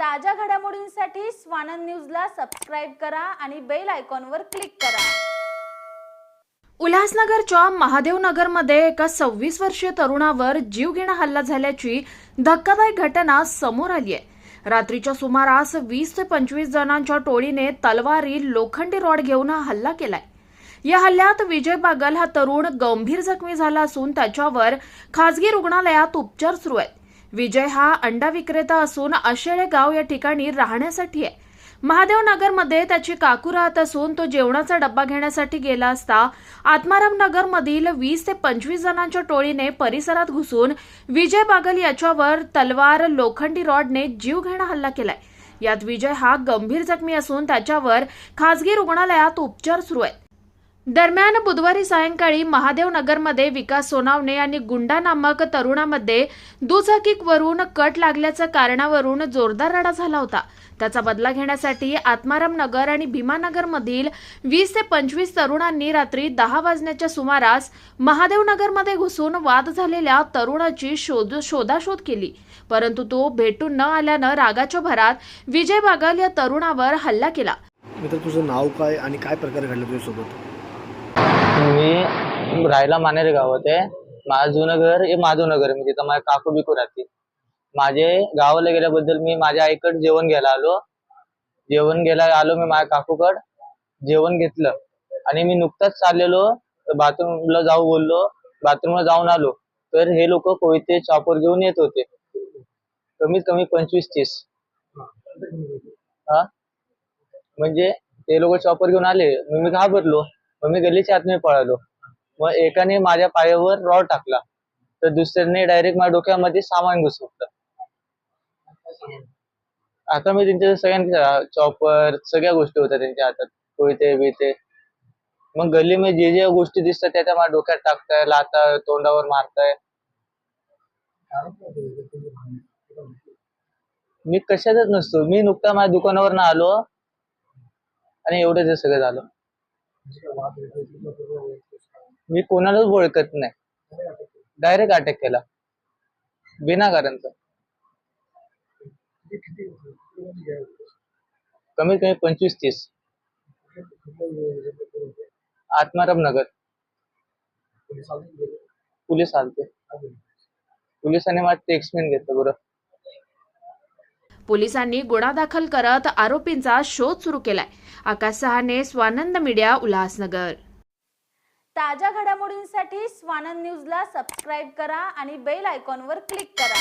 ताज्या घडामोडींसाठी स्वानंद न्यूजला सबस्क्राईब करा आणि बेल आयकॉनवर क्लिक करा. उल्हासनगरच्या महादेवनगरमध्ये एका सव्वीस वर्षीय तरुणावर जीवघेणा हल्ला झाल्याची धक्कादायक घटना समोर आली आहे. रात्रीच्या सुमारास वीस ते पंचवीस जणांच्या टोळीने तलवारी लोखंडी रॉड घेऊन हा हल्ला केलाय. या हल्ल्यात विजय बागल हा तरुण गंभीर जखमी झाला असून त्याच्यावर खासगी रुग्णालयात उपचार सुरू आहेत. विजय हा अंडा विक्रेता असून आशेळे गाव या ठिकाणी राहण्यासाठी आहे. महादेवनगरमध्ये त्याची काकू राहत असून तो जेवणाचा डब्बा घेण्यासाठी गेला असता आत्माराम नगरमधील वीस ते पंचवीस जणांच्या टोळीने परिसरात घुसून विजय बागल याच्यावर तलवार लोखंडी रॉडने जीवघेणा हल्ला केलाय. यात विजय हा गंभीर जखमी असून त्याच्यावर खासगी रुग्णालयात उपचार सुरू आहेत. दरम्यान बुधवारी सायंकाळी महादेव नगरमध्ये विकास सोनावणे आणि गुंडा नामक तरुणामध्ये दुचाकीवरून कट लागल्याच्या कारणावरून जोरदार रडा झाला होता. त्याचा बदला घेण्यासाठी आत्माराम नगर आणि भीमानगर मधील वीस ते पंचवीस तरुणांनी रात्री दहा वाजण्याच्या सुमारास महादेव नगरमध्ये घुसून वाद झालेल्या तरुणाची शोध शोधाशोध केली. परंतु तो भेटून न आल्यानं रागाच्या भरात विजय बागल या तरुणावर हल्ला केला. मित्र तुझं नाव काय आणि काय प्रकार घडलं तुझ्यासोबत? मी राहायला मानेरे गावात आहे. माझं जुनं घर हे माझं नगर म्हणजे मी तिथं माझ्या काकू बिकू राहते माझे गावाला गेल्याबद्दल मी माझ्या आईकडे जेवण घ्यायला आलो. जेवण घ्यायला आलो मी माझ्या काकूकड. जेवण घेतलं. आणि मी नुकताच चाललेलो. बाथरूमला जाऊ बोललो. बाथरूमला जाऊन आलो. तर हे लोक कोयते चॉपर घेऊन येत होते. कमीत कमी पंचवीस तीस. हा? म्हणजे ते लोक चॉपर घेऊन आले. मी घाबरलो. मग मी गल्लीच्या आतमध्ये पळालो. मग एकाने माझ्या पायावर रॉड टाकला. तर दुसऱ्याने डायरेक्ट माझ्या डोक्यामध्ये सामान घुसवलं. आता मी त्यांच्या सगळ्यांच्या चॉपर सगळ्या गोष्टी होत्या त्यांच्या हातात. कोयते बिते मग गल्ली मध्ये जे जे गोष्टी दिसतात त्या त्या माझ्या डोक्यात टाकताय लाताय तोंडावर मारताय. मी कशातच नसतो. मी नुकता माझ्या दुकानावर ना आलो आणि एवढंच हे सगळं झालं. मी कोणालाच ओळखत नाही. डायरेक्ट अटॅक केला. बिनाकारणचा कमीत कमी पंचवीस तीस. आत्माराम नगर. पोलीस आलते. पोलिसांनी माझं एक्समेंट घेतलं बरं. पोलिसांनी गुन्हा दाखल करत आरोपींचा शोध सुरू केलाय. आकाश सहाने स्वानंद मीडिया उल्हासनगर. ताज्या घडामोडींसाठी स्वानंद न्यूजला सबस्क्राईब करा आणि बेल आयकॉनवर क्लिक करा.